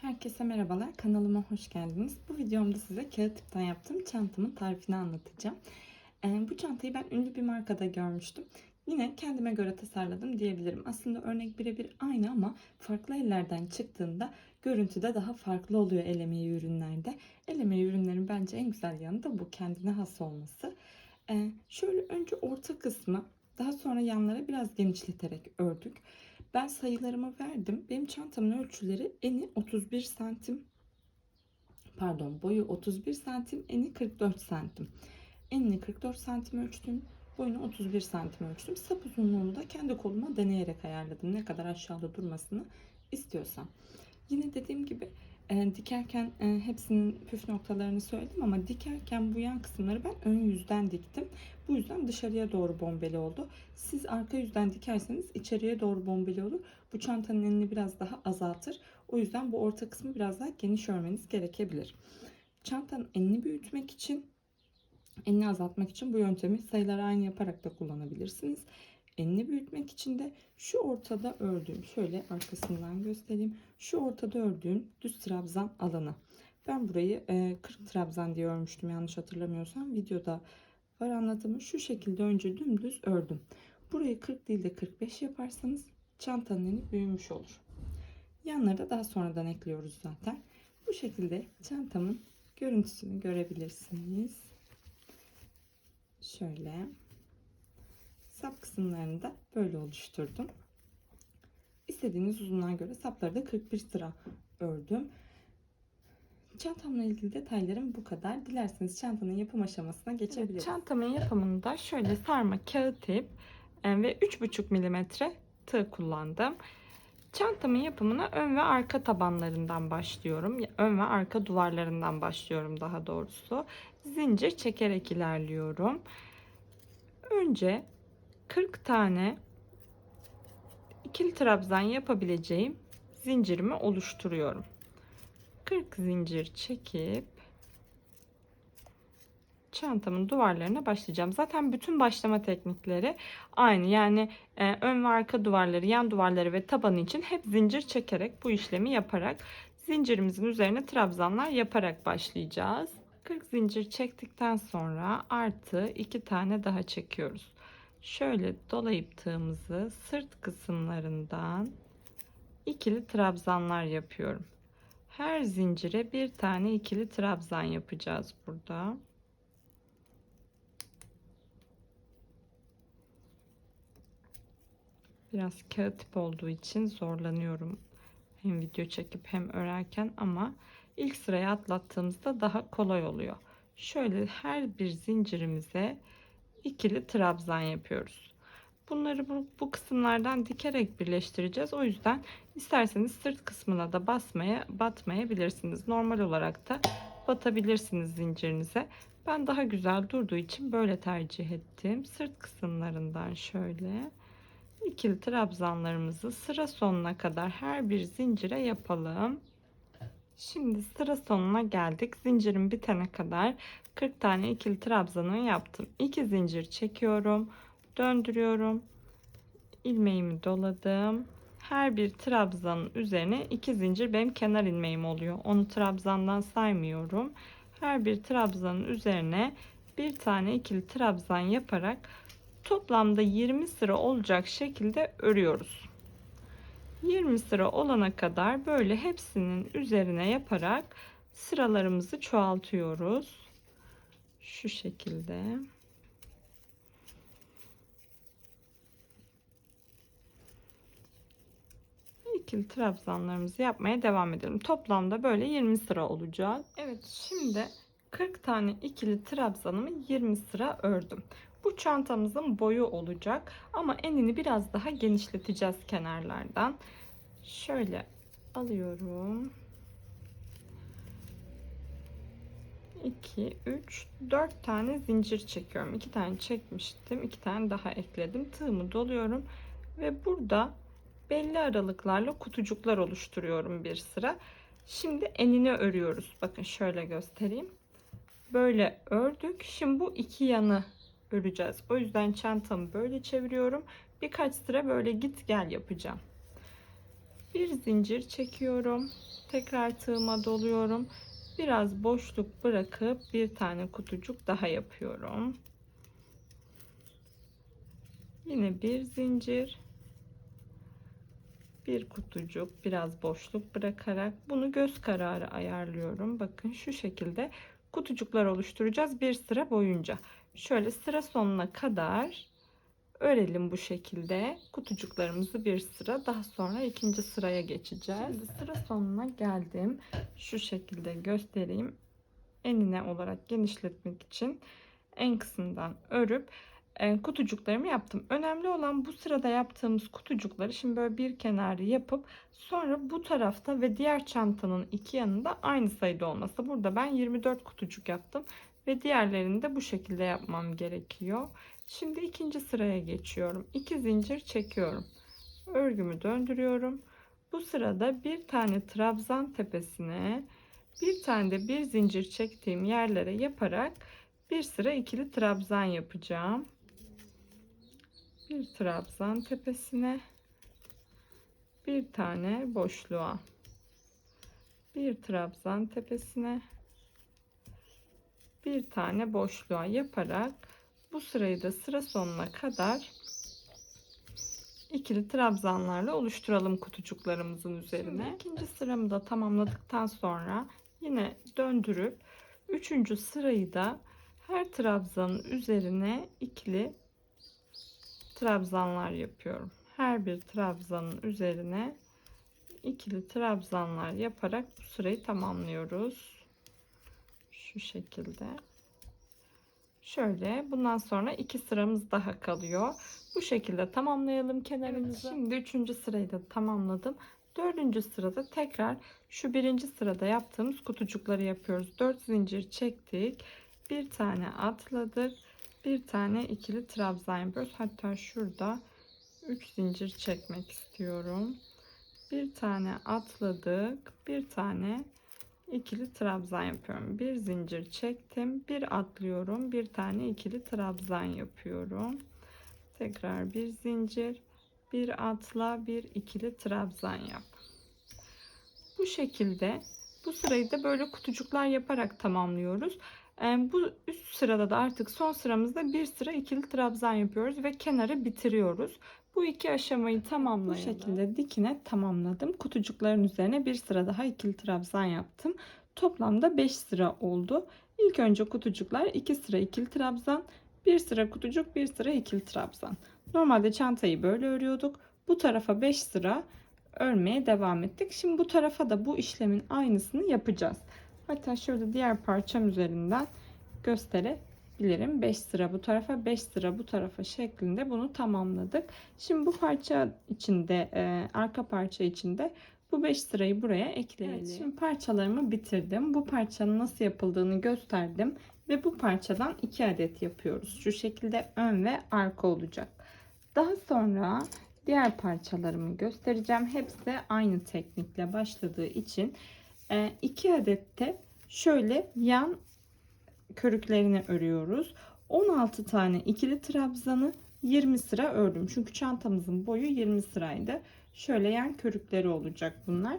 Herkese merhabalar. Kanalıma hoş geldiniz. Bu videomda size kağıt ipten yaptığım çantamın tarifini anlatacağım. Ee, bu çantayı ben ünlü bir markada görmüştüm. Yine kendime göre tasarladım diyebilirim. Aslında örnek birebir aynı ama farklı ellerden çıktığında görüntüde daha farklı oluyor el ürünlerde. El ürünlerin bence en güzel yanı da bu kendine has olması. Ee, şöyle önce orta kısmı daha sonra yanlara biraz genişleterek ördük. Ben sayılarımı verdim. Benim çantamın ölçüleri eni 31 santim. Pardon boyu 31 santim. Eni 44 santim. Enini 44 santim ölçtüm. Boyunu 31 santim ölçtüm. Sap uzunluğunu da kendi koluma deneyerek ayarladım. Ne kadar aşağıda durmasını istiyorsam. Yine dediğim gibi e, dikerken e, hepsinin püf noktalarını söyledim ama dikerken bu yan kısımları ben ön yüzden diktim. Bu yüzden dışarıya doğru bombeli oldu. Siz arka yüzden dikerseniz içeriye doğru bombeli olur. Bu çantanın enini biraz daha azaltır. O yüzden bu orta kısmı biraz daha geniş örmeniz gerekebilir. Çantanın enini büyütmek için, enini azaltmak için bu yöntemi sayıları aynı yaparak da kullanabilirsiniz. Enini büyütmek için de şu ortada ördüğüm, şöyle arkasından göstereyim. Şu ortada ördüğüm düz trabzan alanı. Ben burayı 40 trabzan diye örmüştüm yanlış hatırlamıyorsam. Videoda var anlatımı. Şu şekilde önce dümdüz ördüm. Burayı 40 değil de 45 yaparsanız çantanın eni büyümüş olur. Yanları da daha sonradan ekliyoruz zaten. Bu şekilde çantamın görüntüsünü görebilirsiniz. Şöyle sap kısımlarını da böyle oluşturdum. İstediğiniz uzunluğa göre sapları da 41 sıra ördüm. Çantamla ilgili detaylarım bu kadar. Dilerseniz çantanın yapım aşamasına geçebiliriz. Evet, çantamın yapımında şöyle sarma kağıt ip e, ve 3,5 milimetre tığ kullandım. Çantamın yapımına ön ve arka tabanlarından başlıyorum. Ön ve arka duvarlarından başlıyorum daha doğrusu. Zincir çekerek ilerliyorum. Önce 40 tane ikili trabzan yapabileceğim zincirimi oluşturuyorum. 40 zincir çekip çantamın duvarlarına başlayacağım. Zaten bütün başlama teknikleri aynı. Yani e, ön ve arka duvarları, yan duvarları ve tabanı için hep zincir çekerek bu işlemi yaparak zincirimizin üzerine trabzanlar yaparak başlayacağız. 40 zincir çektikten sonra artı 2 tane daha çekiyoruz. Şöyle dolayıp tığımızı sırt kısımlarından ikili trabzanlar yapıyorum. Her zincire bir tane ikili trabzan yapacağız burada. Biraz kağıt tip olduğu için zorlanıyorum. Hem video çekip hem örerken ama ilk sıraya atlattığımızda daha kolay oluyor. Şöyle her bir zincirimize ikili trabzan yapıyoruz. Bunları bu, bu kısımlardan dikerek birleştireceğiz. O yüzden isterseniz sırt kısmına da basmaya batmayabilirsiniz. Normal olarak da batabilirsiniz zincirinize. Ben daha güzel durduğu için böyle tercih ettim. Sırt kısımlarından şöyle ikili trabzanlarımızı sıra sonuna kadar her bir zincire yapalım. Şimdi sıra sonuna geldik. Zincirim bitene kadar 40 tane ikili trabzanı yaptım. 2 zincir çekiyorum. Döndürüyorum. ilmeğimi doladım. Her bir trabzanın üzerine 2 zincir benim kenar ilmeğim oluyor. Onu trabzandan saymıyorum. Her bir trabzanın üzerine bir tane ikili trabzan yaparak toplamda 20 sıra olacak şekilde örüyoruz. 20 sıra olana kadar böyle hepsinin üzerine yaparak sıralarımızı çoğaltıyoruz. Şu şekilde. İkili trabzanlarımızı yapmaya devam edelim. Toplamda böyle 20 sıra olacak. Evet şimdi 40 tane ikili trabzanımı 20 sıra ördüm. Bu çantamızın boyu olacak ama enini biraz daha genişleteceğiz kenarlardan. Şöyle alıyorum. 2, 3, 4 tane zincir çekiyorum. 2 tane çekmiştim. 2 tane daha ekledim. Tığımı doluyorum. Ve burada belli aralıklarla kutucuklar oluşturuyorum bir sıra. Şimdi enini örüyoruz. Bakın şöyle göstereyim. Böyle ördük. Şimdi bu iki yanı öreceğiz. O yüzden çantamı böyle çeviriyorum. Birkaç sıra böyle git gel yapacağım. Bir zincir çekiyorum. Tekrar tığıma doluyorum. Biraz boşluk bırakıp bir tane kutucuk daha yapıyorum. Yine bir zincir. Bir kutucuk, biraz boşluk bırakarak bunu göz kararı ayarlıyorum. Bakın şu şekilde kutucuklar oluşturacağız bir sıra boyunca. Şöyle sıra sonuna kadar örelim bu şekilde. Kutucuklarımızı bir sıra daha sonra ikinci sıraya geçeceğiz. Şimdi sıra sonuna geldim. Şu şekilde göstereyim. Enine olarak genişletmek için en kısımdan örüp e, kutucuklarımı yaptım. Önemli olan bu sırada yaptığımız kutucukları şimdi böyle bir kenarı yapıp sonra bu tarafta ve diğer çantanın iki yanında aynı sayıda olması. Burada ben 24 kutucuk yaptım ve diğerlerini de bu şekilde yapmam gerekiyor. Şimdi ikinci sıraya geçiyorum. 2 zincir çekiyorum. Örgümü döndürüyorum. Bu sırada bir tane trabzan tepesine bir tane de bir zincir çektiğim yerlere yaparak bir sıra ikili trabzan yapacağım. Bir trabzan tepesine bir tane boşluğa bir trabzan tepesine bir tane boşluğa yaparak bu sırayı da sıra sonuna kadar ikili trabzanlarla oluşturalım kutucuklarımızın üzerine. Şimdi ikinci sıramı da tamamladıktan sonra yine döndürüp üçüncü sırayı da her trabzanın üzerine ikili trabzanlar yapıyorum. Her bir trabzanın üzerine ikili trabzanlar yaparak bu sırayı tamamlıyoruz. Şu şekilde. Şöyle bundan sonra iki sıramız daha kalıyor. Bu şekilde tamamlayalım kenarımızı. Şimdi üçüncü sırayı da tamamladım. Dördüncü sırada tekrar şu birinci sırada yaptığımız kutucukları yapıyoruz. Dört zincir çektik. Bir tane atladık. Bir tane ikili trabzan yapıyoruz. Hatta şurada 3 zincir çekmek istiyorum. Bir tane atladık. Bir tane ikili trabzan yapıyorum. Bir zincir çektim. Bir atlıyorum. Bir tane ikili trabzan yapıyorum. Tekrar bir zincir. Bir atla. Bir ikili trabzan yap. Bu şekilde bu sırayı da böyle kutucuklar yaparak tamamlıyoruz. Bu üst sırada da artık son sıramızda bir sıra ikili trabzan yapıyoruz ve kenarı bitiriyoruz. Bu iki aşamayı tamamlayalım. Bu şekilde dikine tamamladım. Kutucukların üzerine bir sıra daha ikili trabzan yaptım. Toplamda 5 sıra oldu. İlk önce kutucuklar 2 sıra ikili trabzan, bir sıra kutucuk, bir sıra ikili trabzan. Normalde çantayı böyle örüyorduk. Bu tarafa 5 sıra örmeye devam ettik. Şimdi bu tarafa da bu işlemin aynısını yapacağız. Hatta şöyle diğer parçam üzerinden gösterebilirim. 5 sıra bu tarafa 5 sıra bu tarafa şeklinde bunu tamamladık. Şimdi bu parça içinde e, arka parça içinde bu 5 sırayı buraya ekleyelim. Evet, şimdi parçalarımı bitirdim. Bu parçanın nasıl yapıldığını gösterdim. Ve bu parçadan 2 adet yapıyoruz. Şu şekilde ön ve arka olacak. Daha sonra diğer parçalarımı göstereceğim. Hepsi aynı teknikle başladığı için 2 adet de şöyle yan körüklerini örüyoruz. 16 tane ikili trabzanı 20 sıra ördüm. Çünkü çantamızın boyu 20 sıraydı. Şöyle yan körükleri olacak bunlar.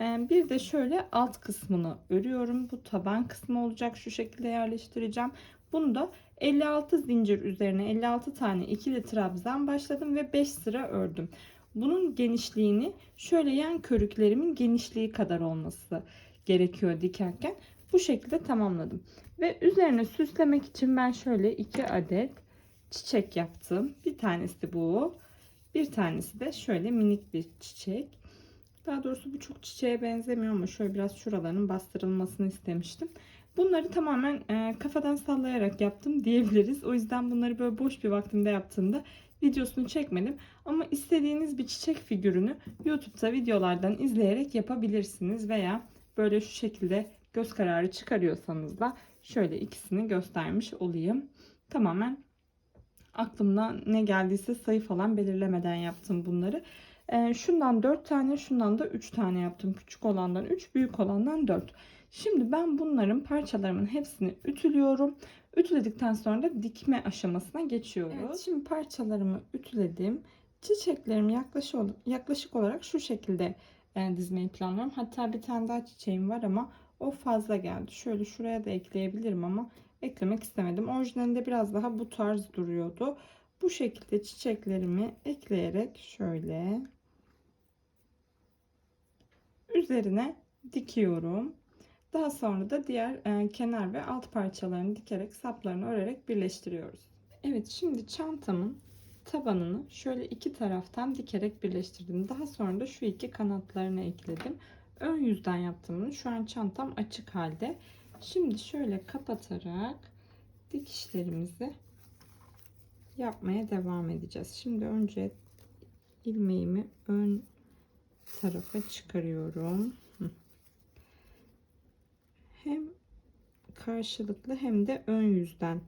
Ee, bir de şöyle alt kısmını örüyorum. Bu taban kısmı olacak. Şu şekilde yerleştireceğim. Bunu da 56 zincir üzerine 56 tane ikili trabzan başladım ve 5 sıra ördüm. Bunun genişliğini şöyle yan körüklerimin genişliği kadar olması gerekiyor dikerken. Bu şekilde tamamladım. Ve üzerine süslemek için ben şöyle iki adet çiçek yaptım. Bir tanesi bu. Bir tanesi de şöyle minik bir çiçek. Daha doğrusu bu çok çiçeğe benzemiyor ama şöyle biraz şuralarının bastırılmasını istemiştim. Bunları tamamen e, kafadan sallayarak yaptım diyebiliriz. O yüzden bunları böyle boş bir vaktimde yaptığımda videosunu çekmedim. Ama istediğiniz bir çiçek figürünü YouTube'da videolardan izleyerek yapabilirsiniz. Veya böyle şu şekilde göz kararı çıkarıyorsanız da şöyle ikisini göstermiş olayım. Tamamen aklımda ne geldiyse sayı falan belirlemeden yaptım bunları. Ee, şundan 4 tane şundan da 3 tane yaptım. Küçük olandan 3 büyük olandan 4. Şimdi ben bunların parçalarımın hepsini ütülüyorum. Ütüledikten sonra da dikme aşamasına geçiyoruz. Evet, şimdi parçalarımı ütüledim. Çiçeklerimi yaklaşık, yaklaşık olarak şu şekilde e, dizmeyi planlıyorum. Hatta bir tane daha çiçeğim var ama o fazla geldi. Şöyle şuraya da ekleyebilirim ama eklemek istemedim. Orijinalinde biraz daha bu tarz duruyordu. Bu şekilde çiçeklerimi ekleyerek şöyle üzerine dikiyorum. Daha sonra da diğer e, kenar ve alt parçalarını dikerek saplarını örerek birleştiriyoruz. Evet şimdi çantamın tabanını şöyle iki taraftan dikerek birleştirdim. Daha sonra da şu iki kanatlarını ekledim. Ön yüzden yaptım. Şu an çantam açık halde. Şimdi şöyle kapatarak dikişlerimizi yapmaya devam edeceğiz. Şimdi önce ilmeğimi ön tarafa çıkarıyorum. Hem karşılıklı hem de ön yüzden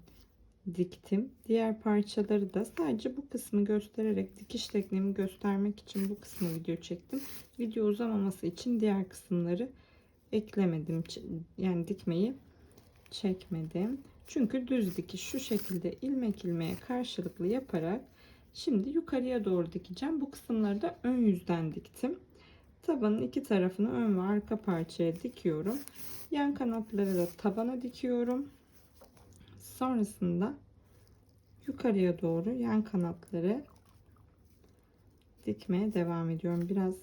diktim. Diğer parçaları da sadece bu kısmı göstererek dikiş tekniğimi göstermek için bu kısmı video çektim. Video uzamaması için diğer kısımları eklemedim. Yani dikmeyi çekmedim. Çünkü düz dikiş şu şekilde ilmek ilmeğe karşılıklı yaparak şimdi yukarıya doğru dikeceğim. Bu kısımları da ön yüzden diktim. Tabanın iki tarafını ön ve arka parçaya dikiyorum. Yan kanatları da tabana dikiyorum. Sonrasında yukarıya doğru yan kanatları dikmeye devam ediyorum. Biraz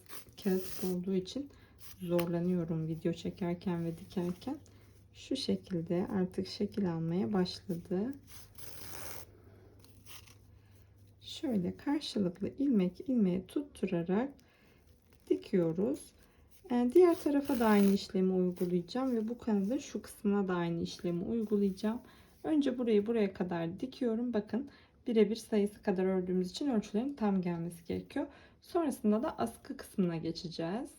kağıt olduğu için zorlanıyorum video çekerken ve dikerken. Şu şekilde artık şekil almaya başladı. Şöyle karşılıklı ilmek ilmeğe tutturarak dikiyoruz. Yani diğer tarafa da aynı işlemi uygulayacağım ve bu kanadın şu kısmına da aynı işlemi uygulayacağım. Önce burayı buraya kadar dikiyorum. Bakın birebir sayısı kadar ördüğümüz için ölçülerin tam gelmesi gerekiyor. Sonrasında da askı kısmına geçeceğiz.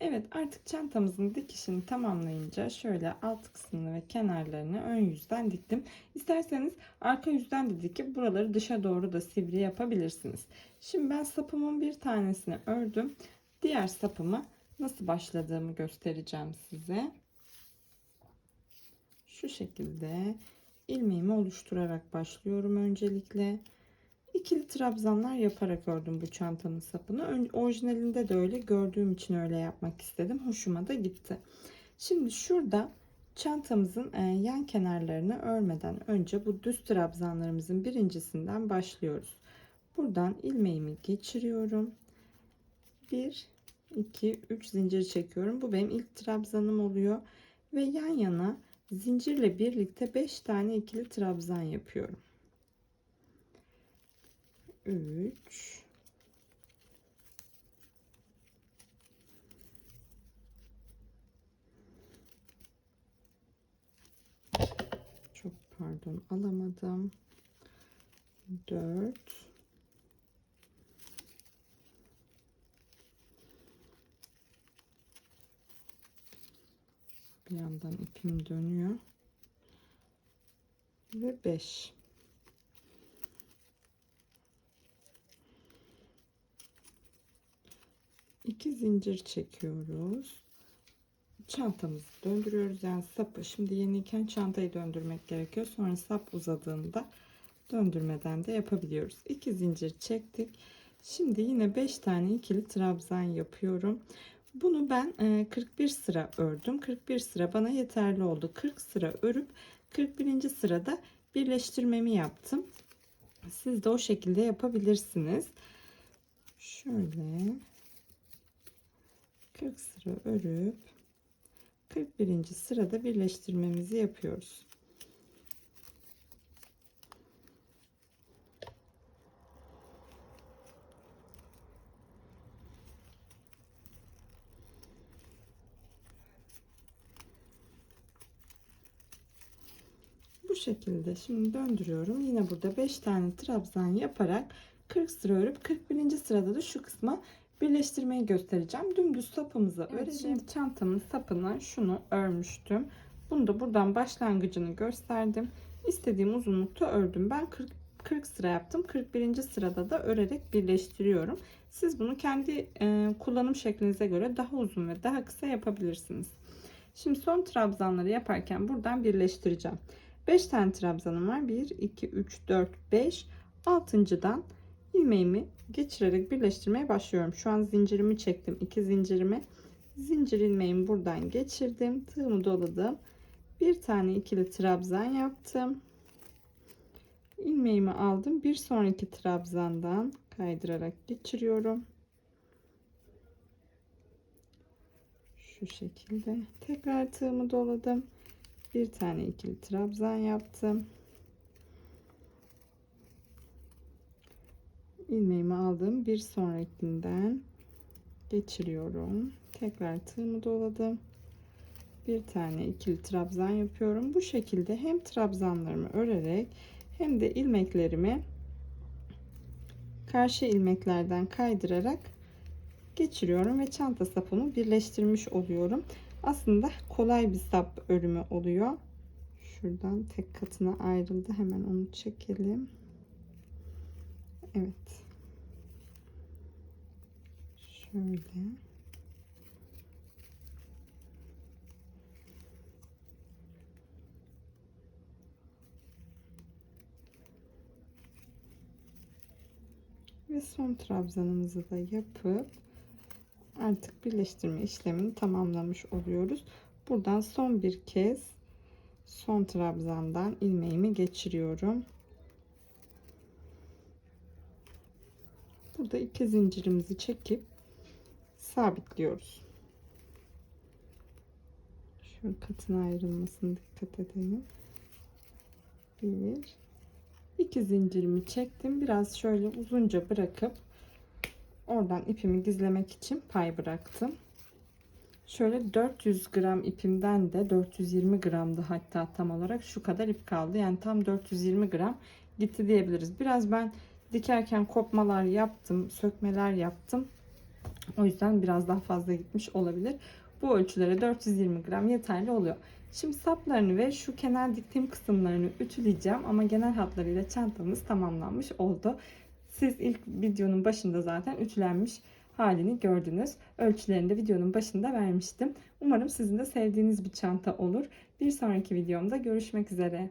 Evet artık çantamızın dikişini tamamlayınca şöyle alt kısmını ve kenarlarını ön yüzden diktim. İsterseniz arka yüzden de dikip buraları dışa doğru da sivri yapabilirsiniz. Şimdi ben sapımın bir tanesini ördüm. Diğer sapımı nasıl başladığımı göstereceğim size. Şu şekilde ilmeğimi oluşturarak başlıyorum öncelikle. İkili trabzanlar yaparak ördüm bu çantanın sapını. Orijinalinde de öyle gördüğüm için öyle yapmak istedim. Hoşuma da gitti. Şimdi şurada çantamızın e, yan kenarlarını örmeden önce bu düz trabzanlarımızın birincisinden başlıyoruz. Buradan ilmeğimi geçiriyorum. 1 2 3 zincir çekiyorum. Bu benim ilk trabzanım oluyor ve yan yana zincirle birlikte 5 tane ikili trabzan yapıyorum. 3 Çok pardon alamadım. 4 Bir yandan ipim dönüyor. Ve 5 2 zincir çekiyoruz. Çantamızı döndürüyoruz. Yani sapı şimdi yeniyken çantayı döndürmek gerekiyor. Sonra sap uzadığında döndürmeden de yapabiliyoruz. 2 zincir çektik. Şimdi yine 5 tane ikili trabzan yapıyorum. Bunu ben 41 sıra ördüm. 41 sıra bana yeterli oldu. 40 sıra örüp 41. sırada birleştirmemi yaptım. Siz de o şekilde yapabilirsiniz. Şöyle 40 sıra örüp 41. sırada birleştirmemizi yapıyoruz. Bu şekilde şimdi döndürüyorum. Yine burada 5 tane trabzan yaparak 40 sıra örüp 41. sırada da şu kısma birleştirmeyi göstereceğim. Dümdüz sapımızı evet, öreceğim. Şimdi çantamın sapına şunu örmüştüm. Bunu da buradan başlangıcını gösterdim. İstediğim uzunlukta ördüm. Ben 40, 40 sıra yaptım. 41. sırada da örerek birleştiriyorum. Siz bunu kendi e, kullanım şeklinize göre daha uzun ve daha kısa yapabilirsiniz. Şimdi son trabzanları yaparken buradan birleştireceğim. 5 tane trabzanım var. 1, 2, 3, 4, 5. Altıncıdan ilmeğimi geçirerek birleştirmeye başlıyorum. Şu an zincirimi çektim. iki zincirimi. Zincir ilmeğimi buradan geçirdim. Tığımı doladım. Bir tane ikili trabzan yaptım. ilmeğimi aldım. Bir sonraki trabzandan kaydırarak geçiriyorum. Şu şekilde. Tekrar tığımı doladım. Bir tane ikili trabzan yaptım. ilmeğimi aldım. Bir sonrakinden geçiriyorum. Tekrar tığımı doladım. Bir tane ikili trabzan yapıyorum. Bu şekilde hem trabzanlarımı örerek hem de ilmeklerimi karşı ilmeklerden kaydırarak geçiriyorum ve çanta sapımı birleştirmiş oluyorum. Aslında kolay bir sap örümü oluyor. Şuradan tek katına ayrıldı. Hemen onu çekelim. Evet. Şöyle. Ve son trabzanımızı da yapıp artık birleştirme işlemini tamamlamış oluyoruz. Buradan son bir kez son trabzandan ilmeğimi geçiriyorum. Burada iki zincirimizi çekip sabitliyoruz. Şu katına ayrılmasına dikkat edelim. Bir, iki zincirimi çektim. Biraz şöyle uzunca bırakıp oradan ipimi gizlemek için pay bıraktım. Şöyle 400 gram ipimden de 420 gramdı hatta tam olarak şu kadar ip kaldı. Yani tam 420 gram gitti diyebiliriz. Biraz ben dikerken kopmalar yaptım, sökmeler yaptım. O yüzden biraz daha fazla gitmiş olabilir. Bu ölçülere 420 gram yeterli oluyor. Şimdi saplarını ve şu kenar diktiğim kısımlarını ütüleyeceğim ama genel hatlarıyla çantamız tamamlanmış oldu. Siz ilk videonun başında zaten ütülenmiş halini gördünüz. Ölçülerini de videonun başında vermiştim. Umarım sizin de sevdiğiniz bir çanta olur. Bir sonraki videomda görüşmek üzere.